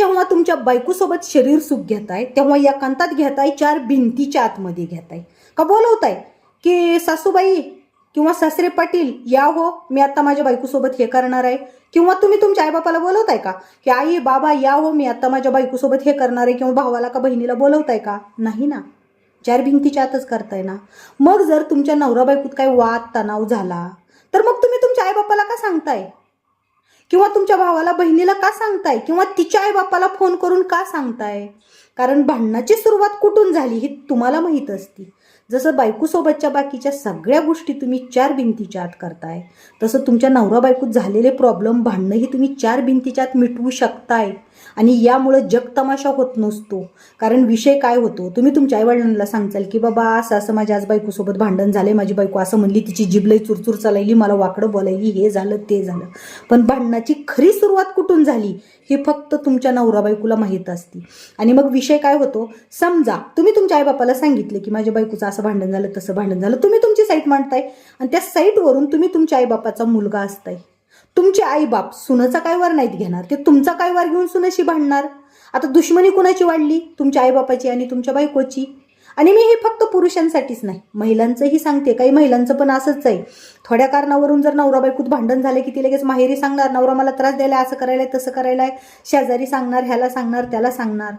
जेव्हा तुमच्या बायकोसोबत शरीर सुख घेताय तेव्हा या कांतात घेताय चार भिंतीच्या आतमध्ये घेताय. का बोलवताय? की सासूबाई किंवा सासरे पाटील या हो मी आता माझ्या बायकोसोबत हे करणार आहे. किंवा तुम्ही तुमच्या आईबापाला बोलवताय का? की आई बाबा या हो मी आता माझ्या बायकोसोबत हे करणार आहे किंवा भावाला का बहिणीला बोलवताय का? नाही ना. चार भिंतीच्या आतच करताय ना. मग जर तुमच्या नवरा बायकोत काही वाद तणाव झाला तर मग तुम्ही तुमच्या आईबापाला का सांगताय? किंवा तुमच्या भावाला बहिणीला का सांगताय? किंवा तिच्या आईबापाला फोन करून का सांगताय? कारण भांडणाची सुरुवात कुठून झाली ही तुम्हाला माहीत असती. जसं बायकोसोबतच्या बाकीच्या सगळ्या गोष्टी तुम्ही चार भिंतीच्या आत करताय तसं तुमच्या नवरा बायकोत झालेले प्रॉब्लेम भांडणंही तुम्ही चार भिंतीच्या आत मिटवू शकताय. आणि यामुळं जगतमाशा होत नसतो. कारण विषय काय होतो? तुम्ही तुमच्या आईवडिलांना सांगचाल की बाबा असं असं माझ्या आज बायकोसोबत भांडण झाले माझी बायको असं म्हणली तिची जिबलई चुरचूर चालायली मला वाकडं बोलायली हे झालं ते झालं. पण भांडणाची खरी सुरुवात कुठून झाली? हे फक्त तुमच्या नवरा बायकोला माहीत असते. आणि मग विषय काय होतो? समजा तुम्ही तुमच्या आईबापाला सांगितलं की माझ्या बायकोचं असं भांडण झालं तसं भांडण झालं. तुम्ही तुमची साईट मांडताय आणि त्या साईटवरून तुम्ही तुमच्या आईबापाचा मुलगा असताय. तुमचे आईबाप सुनाचा काय वार नाहीत घेणार? ते तुमचा काय वार घेऊन सुनाशी भांडणार? आता दुश्मनी कुणाची वाढली? तुमच्या आईबापाची आणि तुमच्या बायकोची? आणि मी हे फक्त पुरुषांसाठीच नाही महिलांचंही सांगते. काही महिलांचं पण असंच आहे. थोड्या कारणावरून जर नवरा बायकोत भांडण झालं की ती लगेच माहेरी सांगणार नवरा मला त्रास द्यायला असं करायला तसं करायला शेजारी सांगणार ह्याला सांगणार त्याला सांगणार.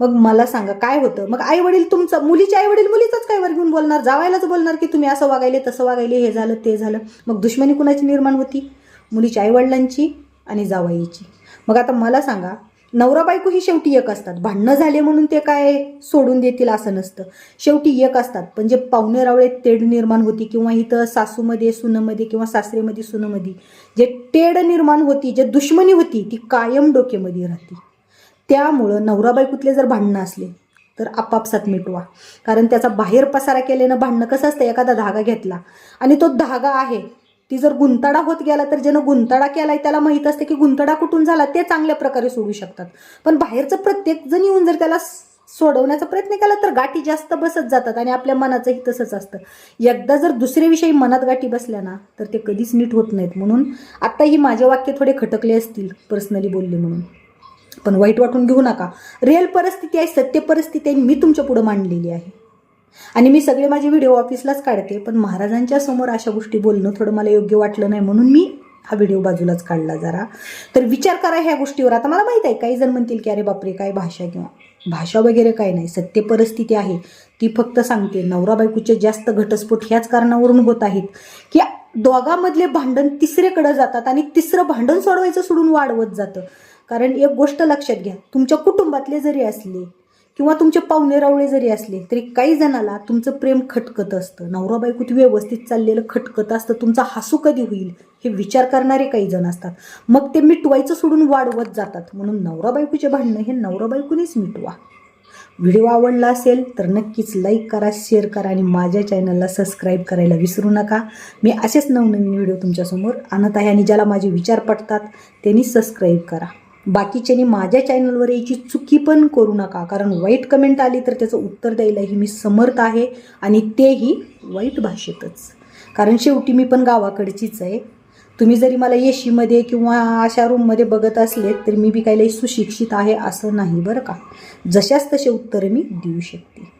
मग मला सांगा काय होतं? मग आई वडील तुमचं मुलीचे आई वडील मुलीचंच काय वर घेऊन बोलणार? जावायलाच बोलणार की तुम्ही असं वागायले तसं वागायले हे झालं ते झालं. मग दुश्मनी कुणाची निर्माण होती? मुलीच्या आईवडिलांची आणि जावाईची. मग आता मला सांगा नवरा बायको ही शेवटी एक असतात. भांडणं झाले म्हणून ते काय सोडून देतील असं नसतं. शेवटी एक असतात. पण जे पाहुणे रावळे तेढ निर्माण होती किंवा इथं सासूमध्ये सुनमध्ये किंवा सासरेमध्ये सुनमध्ये जे तेढ निर्माण होती जे दुश्मनी होती ती कायम डोकेमध्ये राहते. त्यामुळं नवरा बायकोतले जर भांडणं असले तर आपापसात मिटवा कारण त्याचा बाहेर पसारा केल्यानं भांडणं कसं असतं? एखादा धागा घेतला. आणि तो धागा आहे ती जर गुंतडा होत गेला तर ज्यानं गुंताडा केलाय त्याला माहीत असते की गुंतडा कुठून झाला ते चांगल्या प्रकारे सोडू शकतात. पण बाहेरचं प्रत्येक जण येऊन जर त्याला सोडवण्याचा प्रयत्न केला तर गाठी जास्त बसत जातात आणि आपल्या मनाचंही तसंच असतं. एकदा जर दुसऱ्याविषयी मनात गाठी बसल्या ना तर ते कधीच नीट होत नाहीत. म्हणून आत्ता ही माझे वाक्य थोडे खटकले असतील पर्सनली बोलले म्हणून. पण वाईट वाटून घेऊ नका. रिअल परिस्थिती आहे सत्य परिस्थिती आहे मी तुमच्या पुढं मांडलेली आहे. आणि मी सगळे माझे व्हिडिओ ऑफिसलाच काढते पण महाराजांच्या समोर अशा गोष्टी बोलणं थोडं मला योग्य वाटलं नाही म्हणून मी हा व्हिडिओ बाजूलाच काढला जरा. तर विचार करा ह्या गोष्टीवर. आता मला माहीत आहे काही जण म्हणतील की अरे बापरे काय भाषा किंवा भाषा वगैरे काय नाही सत्य परिस्थिती आहे. ती फक्त सांगते नवरा बायकोचे जास्त घटस्फोट ह्याच कारणावरून होत आहेत की दोघांमधले भांडण तिसरेकडे जातात आणि तिसरं भांडण सोडवायचं सोडून वाढवत जातं. कारण एक गोष्ट लक्षात घ्या तुमच्या कुटुंबातले जरी असले किंवा तुमचे पाहुणे रावळे जरी असले तरी काही जणाला तुमचं प्रेम खटकत असतं. नवरा बायकोत व्यवस्थित चाललेलं खटकत असतं. तुमचा हसू कधी होईल हे विचार करणारे काही जण असतात. मग ते मिटवायचं सोडून वाढवत जातात. म्हणून नवरा बायकोचे भांडणं हे नवरा बायकोनेच मिटवा. व्हिडिओ आवडला असेल तर नक्कीच लाईक करा शेअर करा आणि माझ्या चॅनलला सबस्क्राईब करायला विसरू नका. मी असेच नवनवीन व्हिडिओ तुमच्यासमोर आणत आहे आणि ज्याला माझे विचार पटतात त्यांनी सबस्क्राईब करा. बाकीच्यानी माझ्या चॅनलवर यायची चुकी पण करू नका. कारण वाईट कमेंट आली तर त्याचं उत्तर द्यायलाही मी समर्थ आहे आणि तेही वाईट भाषेतच. कारण शेवटी मी पण गावाकडचीच आहे. तुम्ही जरी मला येशीमध्ये किंवा अशा रूममध्ये बघत असले तरी मी बी काही सुशिक्षित आहे असं नाही बरं का? जशाच तसे उत्तरं मी देऊ शकते.